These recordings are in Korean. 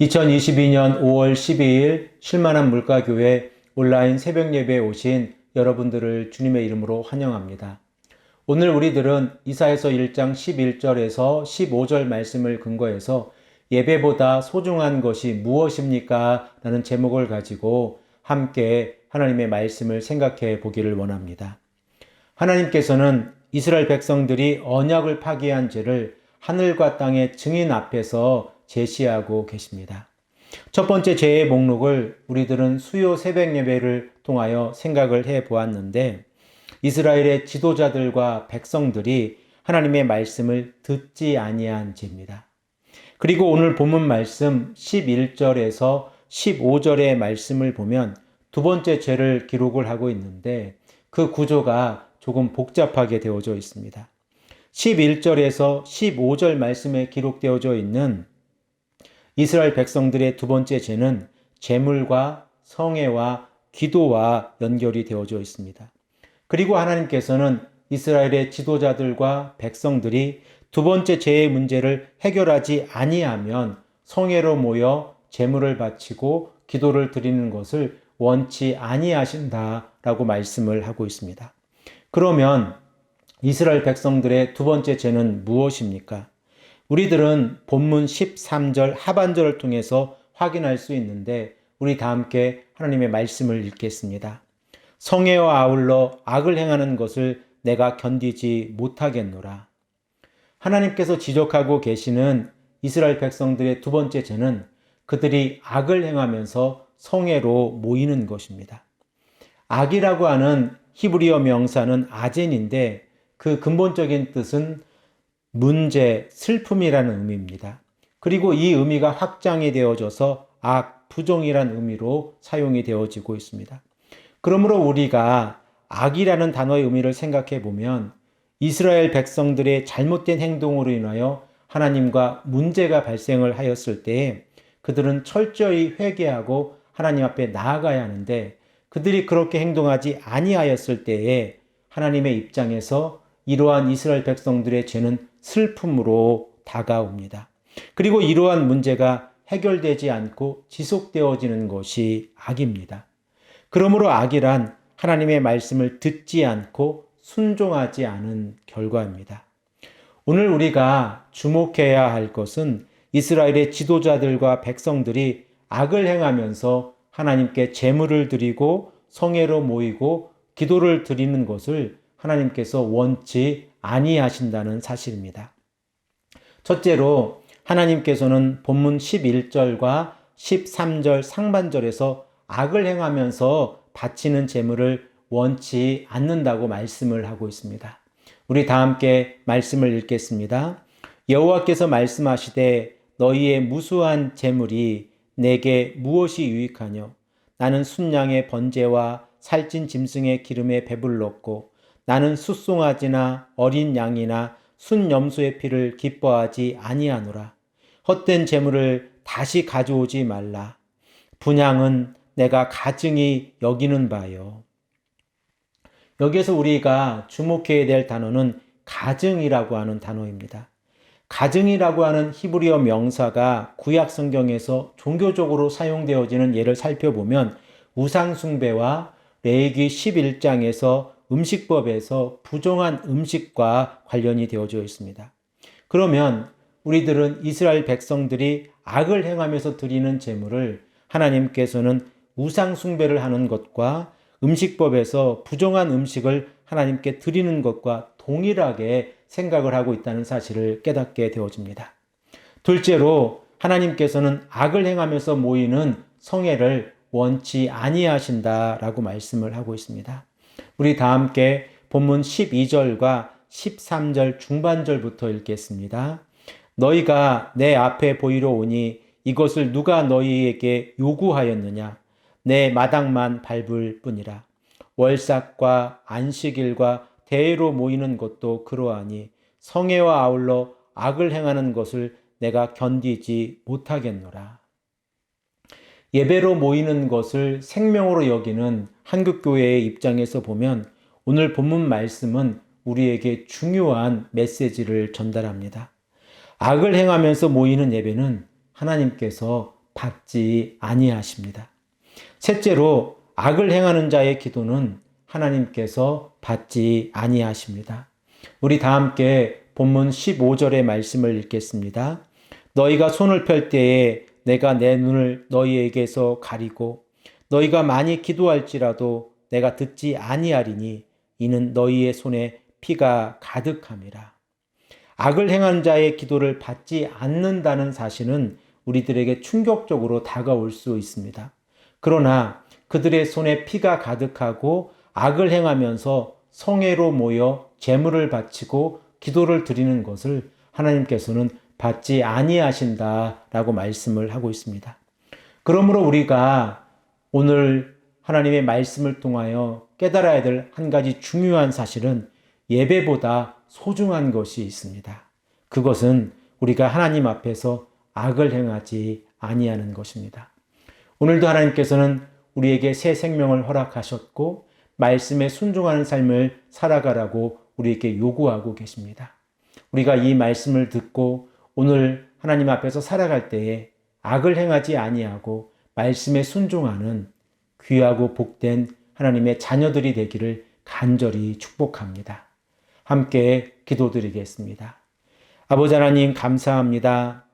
2022년 5월 12일 쉴만한 물가교회 온라인 새벽 예배에 오신 여러분들을 주님의 이름으로 환영합니다. 오늘 우리들은 이사에서 1장 11절에서 15절 말씀을 근거해서 예배보다 소중한 것이 무엇입니까? 라는 제목을 가지고 함께 하나님의 말씀을 생각해 보기를 원합니다. 하나님께서는 이스라엘 백성들이 언약을 파기한 죄를 하늘과 땅의 증인 앞에서 제시하고 계십니다. 첫 번째 죄의 목록을 우리들은 수요 새벽 예배를 통하여 생각을 해 보았는데 이스라엘의 지도자들과 백성들이 하나님의 말씀을 듣지 아니한 죄입니다. 그리고 오늘 본문 말씀 11절에서 15절의 말씀을 보면 두 번째 죄를 기록을 하고 있는데 그 구조가 조금 복잡하게 되어져 있습니다. 11절에서 15절 말씀에 기록되어져 있는 이스라엘 백성들의 두 번째 죄는 재물과 성애와 기도와 연결이 되어져 있습니다. 그리고 하나님께서는 이스라엘의 지도자들과 백성들이 두 번째 죄의 문제를 해결하지 아니하면 성애로 모여 재물을 바치고 기도를 드리는 것을 원치 아니하신다라고 말씀을 하고 있습니다. 그러면 이스라엘 백성들의 두 번째 죄는 무엇입니까? 우리들은 본문 13절 하반절을 통해서 확인할 수 있는데 우리 다 함께 하나님의 말씀을 읽겠습니다. 성애와 아울러 악을 행하는 것을 내가 견디지 못하겠노라. 하나님께서 지적하고 계시는 이스라엘 백성들의 두 번째 죄는 그들이 악을 행하면서 성애로 모이는 것입니다. 악이라고 하는 히브리어 명사는 아젠인데 그 근본적인 뜻은 문제, 슬픔이라는 의미입니다. 그리고 이 의미가 확장이 되어져서 악, 부정이란 의미로 사용이 되어지고 있습니다. 그러므로 우리가 악이라는 단어의 의미를 생각해 보면 이스라엘 백성들의 잘못된 행동으로 인하여 하나님과 문제가 발생을 하였을 때 그들은 철저히 회개하고 하나님 앞에 나아가야 하는데 그들이 그렇게 행동하지 아니하였을 때에 하나님의 입장에서 이러한 이스라엘 백성들의 죄는 슬픔으로 다가옵니다. 그리고 이러한 문제가 해결되지 않고 지속되어지는 것이 악입니다. 그러므로 악이란 하나님의 말씀을 듣지 않고 순종하지 않은 결과입니다. 오늘 우리가 주목해야 할 것은 이스라엘의 지도자들과 백성들이 악을 행하면서 하나님께 제물을 드리고 성회로 모이고 기도를 드리는 것을 하나님께서 원치 아니하신다는 사실입니다. 첫째로 하나님께서는 본문 11절과 13절 상반절에서 악을 행하면서 바치는 제물을 원치 않는다고 말씀을 하고 있습니다. 우리 다 함께 말씀을 읽겠습니다. 여호와께서 말씀하시되 너희의 무수한 재물이 내게 무엇이 유익하뇨? 나는 순양의 번제와 살찐 짐승의 기름에 배불렀고 나는 숫송아지나 어린 양이나 순염소의 피를 기뻐하지 아니하노라. 헛된 재물을 다시 가져오지 말라. 분양은 내가 가증히 여기는 바요. 여기에서 우리가 주목해야 될 단어는 가증이라고 하는 단어입니다. 가증이라고 하는 히브리어 명사가 구약 성경에서 종교적으로 사용되어지는 예를 살펴보면 우상숭배와 레기 11장에서 음식법에서 부정한 음식과 관련이 되어져 있습니다. 그러면 우리들은 이스라엘 백성들이 악을 행하면서 드리는 제물을 하나님께서는 우상숭배를 하는 것과 음식법에서 부정한 음식을 하나님께 드리는 것과 동일하게 생각을 하고 있다는 사실을 깨닫게 되어집니다. 둘째로 하나님께서는 악을 행하면서 모이는 성애를 원치 아니하신다라고 말씀을 하고 있습니다. 우리 다 함께 본문 12절과 13절 중반절부터 읽겠습니다. 너희가 내 앞에 보이러 오니 이것을 누가 너희에게 요구하였느냐? 내 마당만 밟을 뿐이라. 월삭과 안식일과 대회로 모이는 것도 그러하니 성애와 아울러 악을 행하는 것을 내가 견디지 못하겠노라. 예배로 모이는 것을 생명으로 여기는 한국교회의 입장에서 보면 오늘 본문 말씀은 우리에게 중요한 메시지를 전달합니다. 악을 행하면서 모이는 예배는 하나님께서 받지 아니하십니다. 셋째로 악을 행하는 자의 기도는 하나님께서 받지 아니하십니다. 우리 다 함께 본문 15절의 말씀을 읽겠습니다. 너희가 손을 펼 때에 내가 내 눈을 너희에게서 가리고 너희가 많이 기도할지라도 내가 듣지 아니하리니 이는 너희의 손에 피가 가득함이라. 악을 행한 자의 기도를 받지 않는다는 사실은 우리들에게 충격적으로 다가올 수 있습니다. 그러나 그들의 손에 피가 가득하고 악을 행하면서 성회로 모여 재물을 바치고 기도를 드리는 것을 하나님께서는 받지 아니하신다라고 말씀을 하고 있습니다. 그러므로 우리가 오늘 하나님의 말씀을 통하여 깨달아야 될 한 가지 중요한 사실은 예배보다 소중한 것이 있습니다. 그것은 우리가 하나님 앞에서 악을 행하지 아니하는 것입니다. 오늘도 하나님께서는 우리에게 새 생명을 허락하셨고 말씀에 순종하는 삶을 살아가라고 우리에게 요구하고 계십니다. 우리가 이 말씀을 듣고 오늘 하나님 앞에서 살아갈 때에 악을 행하지 아니하고 말씀에 순종하는 귀하고 복된 하나님의 자녀들이 되기를 간절히 축복합니다. 함께 기도드리겠습니다. 아버지 하나님 감사합니다.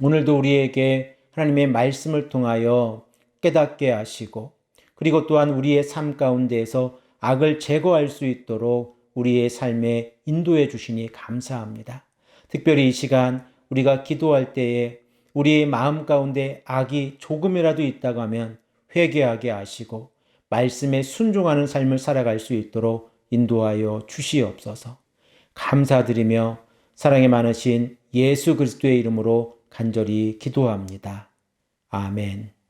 오늘도 우리에게 하나님의 말씀을 통하여 깨닫게 하시고 그리고 또한 우리의 삶 가운데에서 악을 제거할 수 있도록 우리의 삶에 인도해 주시니 감사합니다. 특별히 이 시간 우리가 기도할 때에 우리의 마음 가운데 악이 조금이라도 있다고 하면 회개하게 하시고 말씀에 순종하는 삶을 살아갈 수 있도록 인도하여 주시옵소서. 감사드리며 사랑이 많으신 예수 그리스도의 이름으로 간절히 기도합니다. 아멘.